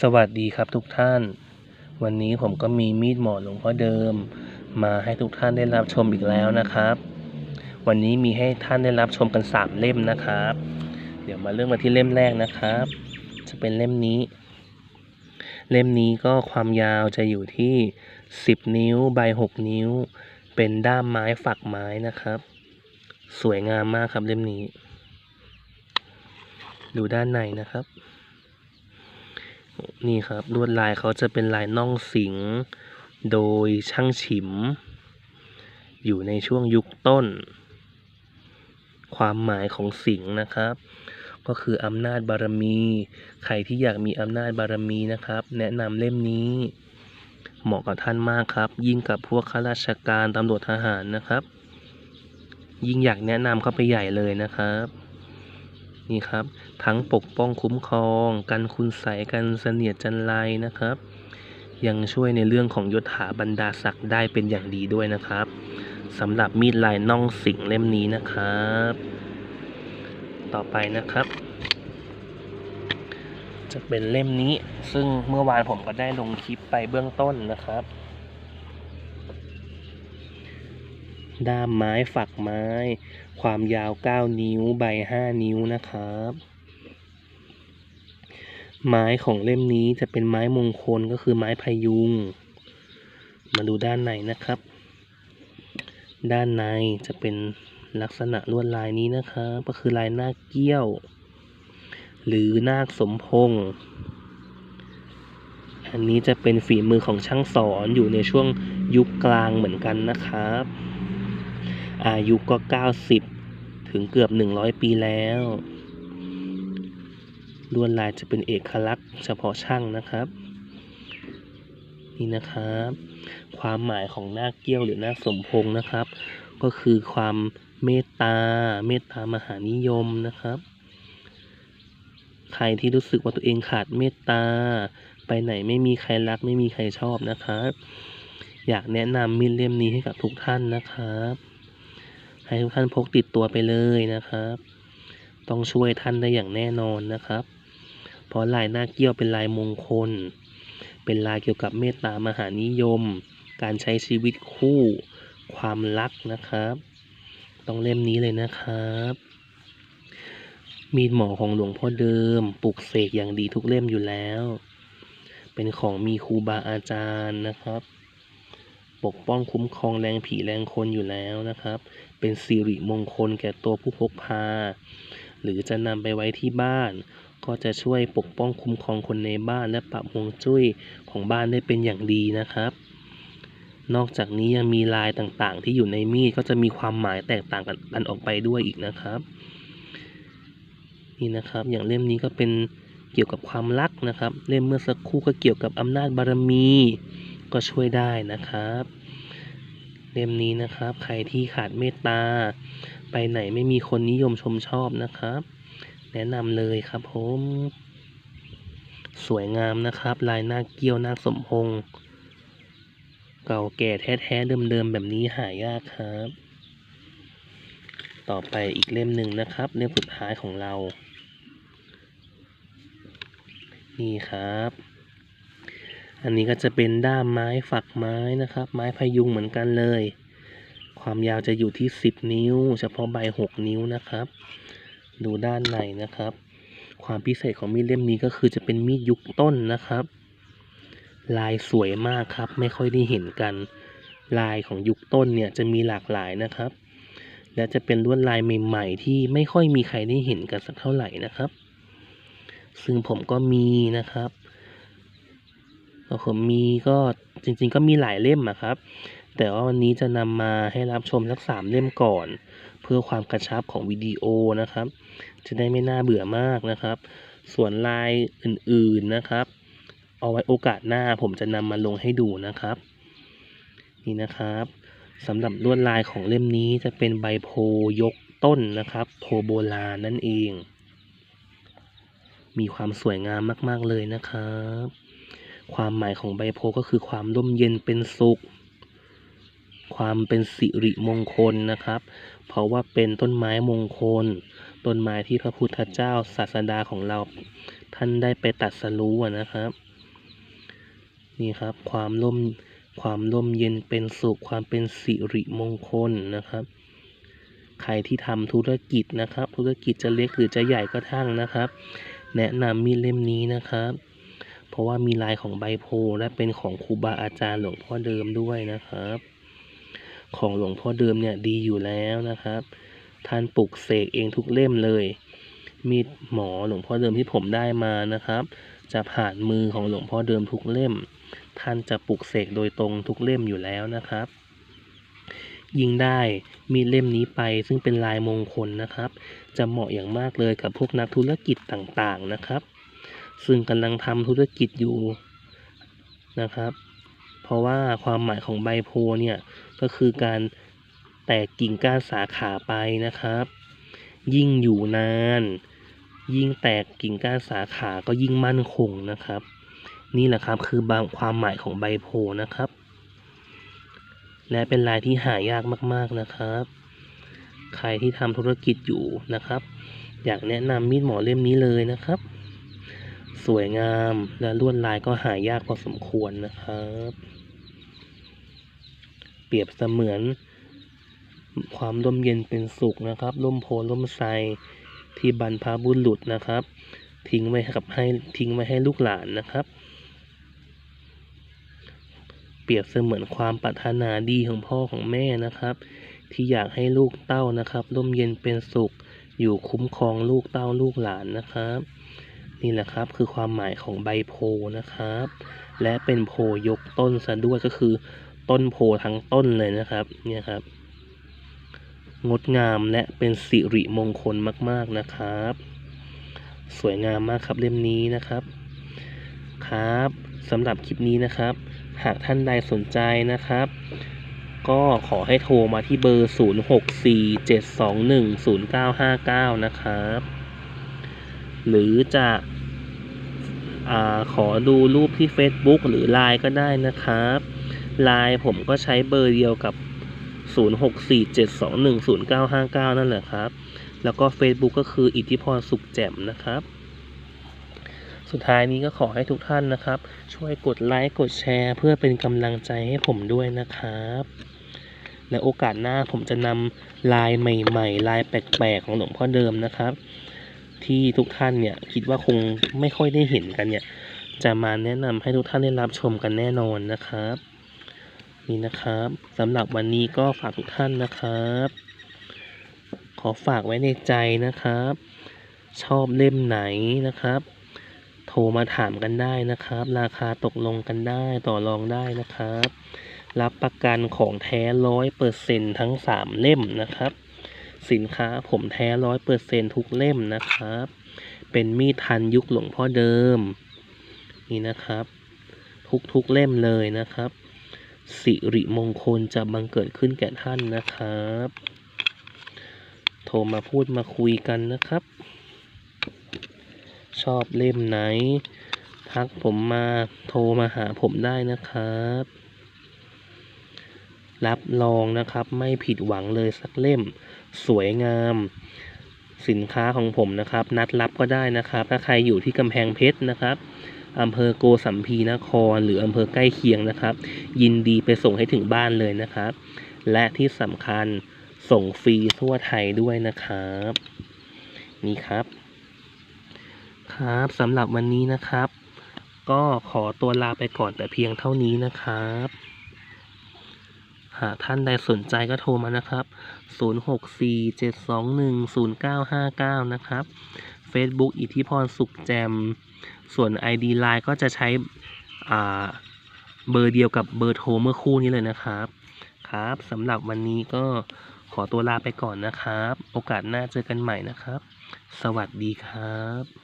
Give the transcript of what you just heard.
สวัสดีครับทุกท่าน วันนี้ผมก็มีมีดหมอหลวงพ่อเดิม มาให้ทุกท่านได้รับชมอีกแล้วนะครับ วันนี้มีให้ท่านได้รับชมกันสามเล่มนะครับ เดี๋ยวมาเริ่มกันที่เล่มแรกนะครับ จะเป็นเล่มนี้ เล่มนี้ก็ความยาวจะอยู่ที่ 10 นิ้วใบ6นิ้ว เป็นด้ามไม้ฝักไม้นะครับ สวยงามมากครับเล่มนี้ ดูด้านในนะครับ นี่ครับลวดลายเขาจะเป็นลายน่องสิง โดยช่างฉิม อยู่ในช่วงยุคต้น ความหมายของสิงนะครับ ก็คืออำนาจบารมี ใครที่อยากมีอำนาจบารมีนะครับ แนะนำเล่มนี้ เหมาะกับท่านมากครับ ยิ่งกับพวกข้าราชการตำรวจทหารนะครับ ยิ่งอยากแนะนำเข้าไปใหญ่เลยนะครับ นี่ครับทั้งปกป้องคุ้มครอง กันคุณใสกันเสนียดจันไรนะครับ ยังช่วยในเรื่องของยศถาบรรดาศักดิ์ได้เป็นอย่างดีด้วยนะครับสำหรับมีดลายน่องสิงเล่มนี้นะครับ ต่อไปนะครับ จะเป็นเล่มนี้ซึ่งเมื่อวานผมก็ได้ลงคลิปไปเบื้องต้นนะครับ ด้ามไม้ฝักไม้ ความยาว 9 นิ้ว ใบ 5 นิ้วนะครับ ไม้ของเล่มนี้จะเป็นไม้มงคลก็คือไม้พยุง มาดูด้านในนะครับ ด้านในจะเป็นลักษณะลวดลายนี้นะครับก็คือลายนาคเกี้ยว หรือนาคสมพงษ์อันนี้จะเป็นฝีมือของช่างสอนอยู่ในช่วงยุคกลางเหมือนกันนะครับ อายุก็ 90 ถึงเกือบ 100 ปีแล้ว ลวดลายจะเป็นเอกลักษณ์เฉพาะช่างนะครับ นี่นะครับ ความหมายของหน้าเกี้ยวหรือหน้าสมพงนะครับ ก็คือความเมตตา เมตตามหานิยมนะครับ ใครที่รู้สึกว่าตัวเองขาดเมตตา ไปไหนไม่มีใครรักไม่มีใครชอบนะครับ อยากแนะนำมีดเล่มนี้ให้กับทุกท่านนะครับ ให้ทุกท่านพกติดตัวไปเลยนะครับ ต้องช่วยท่านได้อย่างแน่นอนนะครับ เพราะลายหน้าเกี้ยวเป็นลายมงคล เป็นลายเกี่ยวกับเมตตามหานิยม การใช้ชีวิตคู่ ความรักนะครับ ต้องเล่มนี้เลยนะครับมีดหมอของหลวงพ่อเดิมปลุกเสกอย่างดีทุกเล่มอยู่แล้ว เป็นของมีครูบาอาจารย์นะครับ ปกป้องคุ้มครองแรงผีแรงคนอยู่แล้วนะครับ เป็นสิริมงคลแก่ตัวผู้พกพา หรือจะนำไปไว้ที่บ้าน ก็จะช่วยปกป้องคุ้มครองคนในบ้านและปรับฮวงจุ้ยของบ้านได้เป็นอย่างดีนะครับ นอกจากนี้ยังมีลายต่างๆ ที่อยู่ในมีดก็จะมีความหมายแตกต่างกันออกไปด้วยอีกนะครับ นี่นะครับอย่างเล่มนี้ก็เป็นเกี่ยวกับความรักนะครับ เล่มเมื่อสักครู่ก็เกี่ยวกับอำนาจบารมี ก็ช่วยได้นะครับ เล่มนี้นะครับ ใครที่ขาดเมตตา ไปไหนไม่มีคนนิยมชมชอบนะครับ แนะนำเลยครับผมสวยงามนะครับ ลายหน้าเกี้ยวหน้าสมพงเก่าแก่แท้ๆเดิมๆแบบนี้หายากครับ ต่อไปอีกเล่มหนึ่งนะครับ เล่มสุดท้ายของเรา นี่ครับ อันนี้ก็จะเป็นด้ามไม้ฝักไม้นะครับ ไม้พยุงเหมือนกันเลย ความยาวจะอยู่ที่ 10 นิ้ว เฉพาะใบ 6 นิ้วนะครับ ดูด้านในนะครับ ความพิเศษของมีดเล่มนี้ก็คือจะเป็นมีดยุคต้นนะครับ ลายสวยมากครับ ไม่ค่อยได้เห็นกัน ลายของยุคต้นเนี่ยจะมีหลากหลายนะครับ และจะเป็นลวดลายใหม่ๆ ที่ไม่ค่อยมีใครได้เห็นกันสักเท่าไหร่นะครับ ซึ่งผมก็มีนะครับ ผมมีก็จริงๆก็มีหลายเล่มอะครับ แต่ว่าวันนี้จะนำมาให้รับชมสักสามเล่มก่อน เพื่อความกระชับของวิดีโอนะครับ จะได้ไม่น่าเบื่อมากนะครับ ส่วนลายอื่นๆนะครับ เอาไว้โอกาสหน้าผมจะนำมาลงให้ดูนะครับ นี่นะครับสำหรับลวดลายของเล่มนี้จะเป็นใบโพยกต้นนะครับ โพโบราณนั่นเอง มีความสวยงามมาก ๆ เลยนะครับ ความหมายของใบโพก็คือความร่มเย็นเป็นสุข ความเป็นสิริมงคลนะครับ เพราะว่าเป็นต้นไม้มงคล ต้นไม้ที่พระพุทธเจ้าศาสดาของเรา ท่านได้ไปตัดสรู้นะครับ นี่ครับความร่มความร่มเย็นเป็นสุข ความเป็นสิริมงคลนะครับใครที่ทำธุรกิจนะครับ ธุรกิจจะเล็กหรือจะใหญ่ก็ทั้งนะครับ แนะนำมีดเล่มนี้นะครับ เพราะว่ามีลายของใบโพและเป็นของครูบาอาจารย์หลวงพ่อเดิมด้วยนะครับ ของหลวงพ่อเดิมเนี่ยดีอยู่แล้วนะครับ ท่านปลุกเสกเองทุกเล่มเลย มีดหมอหลวงพ่อเดิมที่ผมได้มานะครับ จะผ่านมือของหลวงพ่อเดิมทุกเล่ม ท่านจะปลุกเสกโดยตรงทุกเล่มอยู่แล้วนะครับยิงได้มีดเล่มนี้ไปซึ่งเป็นลายมงคลนะครับ จะเหมาะอย่างมากเลยกับพวกนักธุรกิจต่างๆนะครับ ซึ่งกำลังทำธุรกิจอยู่นะครับ เพราะว่าความหมายของใบโพเนี่ยก็คือการแตกกิ่งก้านสาขาไปนะครับ ยิ่งอยู่นาน ยิ่งแตกกิ่งก้านสาขาก็ยิ่งมั่นคงนะครับ นี่แหละครับคือบางความหมายของใบโพนะครับ และเป็นลายที่หายากมากๆนะครับ ใครที่ทำธุรกิจอยู่นะครับ อยากแนะนำมีดหมอเล่มนี้เลยนะครับ สวยงามและลวดลายก็หายากพอสมควรนะครับ เปรียบเสมือน ความร่มเย็นเป็นสุขนะครับร่มโพล่มไทรที่บรรพบุรุษนะครับ ทิ้งไว้กับให้ทิ้งไว้ให้ลูกหลานนะครับ เปรียบเสมือนความปรารถนาดีของพ่อของแม่นะครับ ที่อยากให้ลูกเต้านะครับร่มเย็นเป็นสุข อยู่คุ้มครองลูกเต้าลูกหลานนะครับ นี่แหละครับ คือความหมายของใบโพนะครับ และเป็นโพยกต้นซะด้วยก็คือ ต้นโพทั้งต้นเลยนะครับเนี่ยครับ งดงามและเป็นสิริมงคลมาก ๆนะครับ สวยงามมากครับเล่มนี้นะครับครับสำหรับคลิปนี้นะครับ หากท่านใดสนใจนะครับ ก็ขอให้โทรมาที่เบอร์ 0647210959 นะครับ หรือจะ อขอดูรูปที่ Facebook หรือ Line ก็ได้นะครับ Line ผมก็ใช้เบอร์เดียวกับ 0647210959 นั่นแหละครับ แล้วก็ Facebook ก็คืออิทธิพรสุขแจ่มนะครับ สุดท้ายนี้ก็ขอให้ทุกท่านนะครับ ช่วยกดไลค์กดแชร์เพื่อเป็นกำลังใจให้ผมด้วยนะครับและโอกาสหน้าผมจะนำลายใหม่ ๆ ลายแปลกๆของหลวงพ่อเดิมนะครับ ที่ทุกท่านเนี่ยคิดว่าคงไม่ค่อยได้เห็นกันเนี่ย จะมาแนะนำให้ทุกท่านได้รับชมกันแน่นอนนะครับ นี่นะครับสำหรับวันนี้ก็ฝากทุกท่านนะครับ ขอฝากไว้ในใจนะครับ ชอบเล่มไหนนะครับ โทรมาถามกันได้นะครับ ราคาตกลงกันได้ต่อรองได้นะครับ รับประกันของแท้ร้อยเปอร์เซ็นทั้งสามเล่มนะครับ สินค้าผมแท้ร้อยเปอร์เซ็นทุกเล่มนะครับ เป็นมีดทันยุคหลวงพ่อเดิม นี่นะครับ ทุกๆเล่มเลยนะครับ สิริมงคลจะบังเกิดขึ้นแก่ท่านนะครับ โทรมาพูดมาคุยกันนะครับ ชอบเล่มไหน ทักผมมาโทรมาหาผมได้นะครับ รับรองนะครับ ไม่ผิดหวังเลยสักเล่ม สวยงาม สินค้าของผมนะครับ นัดรับก็ได้นะครับ ถ้าใครอยู่ที่กำแพงเพชรนะครับอำเภอโกสัมพีนคร หรืออำเภอใกล้เคียงนะครับ ยินดีไปส่งให้ถึงบ้านเลยนะครับ และที่สำคัญส่งฟรีทั่วไทยด้วยนะครับ นี่ครับ ครับสำหรับวันนี้นะครับ ก็ขอตัวลาไปก่อนแต่เพียงเท่านี้นะครับ หากท่านใดสนใจก็โทรมานะครับ 0647210959 นะครับ Facebook อิทธิพรสุขแจม ส่วน ID Line ก็จะใช้เบอร์เดียวกับเบอร์โทรเมื่อคู่นี้เลยนะครับ ครับสำหรับวันนี้ก็ขอตัวลาไปก่อนนะครับ โอกาสหน้าเจอกันใหม่นะครับ สวัสดีครับ